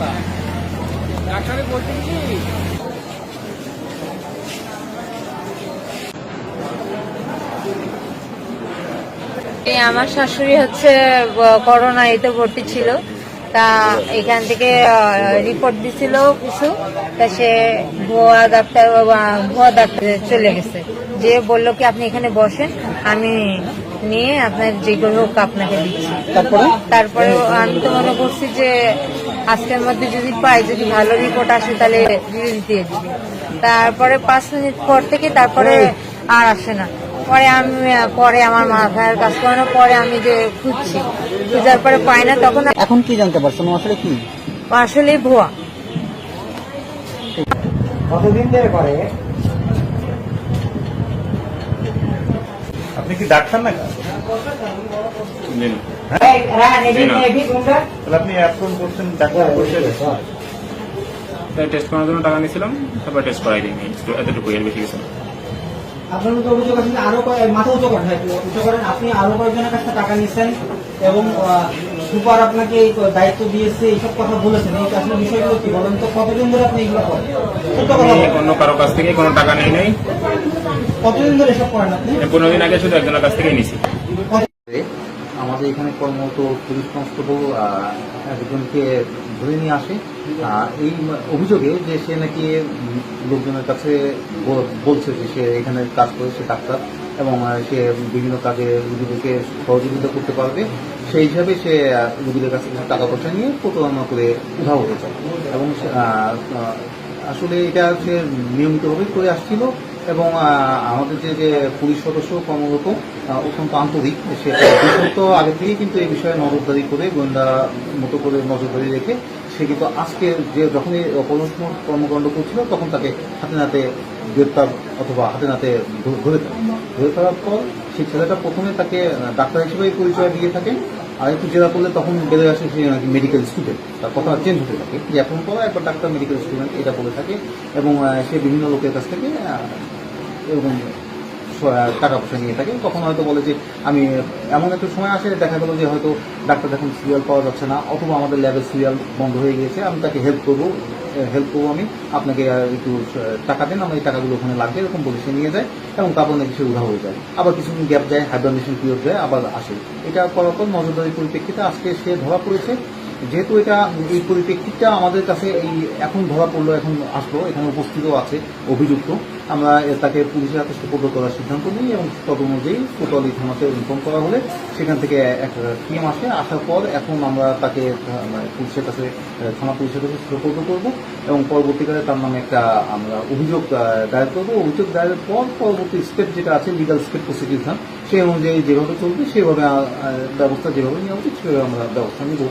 এই আমার শাশুড়ি হচ্ছে করোনা এতে ভর্তি ছিল। তা এখান থেকে রিপোর্ট দিছিল কিছু। তা সে ভুয়া ডাক্তার ভুয়া ডাক্তার চলে গেছে। যে বলল কি আপনি এখানে বসেন আমি নিয়ে আপনার যেগুলো হোক আপনাকে দিচ্ছি। তারপরে? আমি তো মনে করছি যে আজকের মধ্যে যদি পাই যদি ভালো রিপোর্ট আসে তাহলে রিলিজ দিয়ে দিবি। তারপরে পাঁচ মিনিট পর থেকে তারপরে আর আসে না। পরে আমি পরে আমার মাথার কাজ করে না, পরে আমি যে খুঁজছি খুঁজার পরে পাই না তখন এখন কি জানতে পারছ? আসলে কি? আসলে ভুয়া। কতদিন ধরে করে? আপনি কি ডাক্তার না তাহলে আপনি অ্যাপ্রুভ করছেন ডাক্তার বসে টেস্ট করার জন্য টাকা নিয়েছিলাম তারপর টেস্ট করাই দিইনি এতটুকু এর বেশি কিছু আপনার মধ্যে অভিযোগ আছে আরও কয়েক- মাথা উঁচু করেন হ্যাঁ, উঁচু করেন। আপনি আরও কয়েকজনের কাছে টাকা নিচ্ছেন এবং সুপার আপনাকে এই দায়িত্ব দিয়েছে এইসব কথা বলেছেন। এই আসলে বিষয়গুলো কি বলেন তো? কতদিন ধরে আপনি এগুলো করেন? অন্য কারও কাছ থেকে কোনো টাকা নেই নাই। কতদিন ধরে এসব করেন আপনি? পনেরো দিন আগে শুধু একজনের কাছ থেকেই নিছি আমাদের এখানে কর্মরত পুলিশ কনস্টেবল একজনকে ধরে নিয়ে আসে। এই অভিযোগে যে সে নাকি লোকজনের কাছে বলছে যে সে এখানে কাজ করে, সে ডাক্তার এবং সে বিভিন্ন কাজে রুগীদেরকে সহযোগিতা করতে পারবে। সেই হিসাবে সে রুগীদের কাছে টাকা পয়সা নিয়ে প্রতারণা করে উধাও হয়ে যায় এবং আসলে এটা সে নিয়মিতভাবে করে আসছিল। এবং আমাদের যে যে পুলিশ সদস্য কর্মরত অত্যন্ত আন্তরিক, সে বিশেষত আগে থেকেই কিন্তু এই বিষয়ে নজরদারি করে, গোয়েন্দা মতো করে নজরদারি রেখে, সে কিন্তু আজকে যে যখনই অপরাধমূলক কর্মকাণ্ড করছিল, তখন তাকে হাতে নাতে গ্রেপ্তার অথবা হাতে নাতে ধরে ধরে ফেলার পর সেই ছেলেটা প্রথমে তাকে ডাক্তার হিসেবেই পরিচয় দিয়ে থাকে আর একটু জেরা করলে তখন বেড়ে আসে সে নাকি মেডিকেল স্টুডেন্ট তার কথা চেঞ্জ হতে থাকে। যে এখন পরে একবার ডাক্তার মেডিকেল স্টুডেন্ট এটা বলে থাকে এবং সে বিভিন্ন লোকের কাছ থেকে এরকম টাকা পয়সা নিয়ে থাকে তখন হয়তো বলে যে, আমি এমন একটা সময় আসে, দেখা গেলো যে হয়তো ডাক্তার এখন সিরিয়াল পাওয়া যাচ্ছে না, অথবা আমাদের ল্যাবের সিরিয়াল বন্ধ হয়ে গিয়েছে, আমি তাকে হেল্প করব হেল্প করব আমি, আপনাকে একটু টাকা দেন, আমার এই টাকাগুলো ওখানে লাগবে, এরকম বলে সে নিয়ে যায়, এবং তারপর নাকি সে উধা হয়ে যায়। আবার কিছুদিন গ্যাপ যায় হাইবারনেশন পিরিয়ড যায়, আবার আসে। এটা করার পর নজরদারি পরিপ্রেক্ষিতে আজকে সে ধরা পড়েছে যেহেতু এটা এই পরিপ্রেক্ষিতটা আমাদের কাছে এই এখন ধরা পড়ল, এখন আসলো, এখানে উপস্থিতও আছে, অভিযুক্ত। আমরা তাকে পুলিশের হাতে সুপর্দ করার সিদ্ধান্ত নিই এবং তদ অনুযায়ী কোতোয়ালি থানাতে ইনফর্ম করা হলে সেখান থেকে একটা টিম আসে। আসার পর এখন আমরা তাকে পুলিশের কাছে, থানা পুলিশের কাছে সুপর্দ করব এবং পরবর্তীকালে তার নামে একটা আমরা অভিযোগ দায়ের করব। অভিযোগ দায়েরের পর পরবর্তী স্টেপ যেটা আছে লিগাল স্টেপ প্রসিকিউশন সেই অনুযায়ী যেভাবে চলবে, সেভাবে ব্যবস্থা যেভাবে নেওয়া উচিত, সেভাবে আমরা ব্যবস্থা নিব।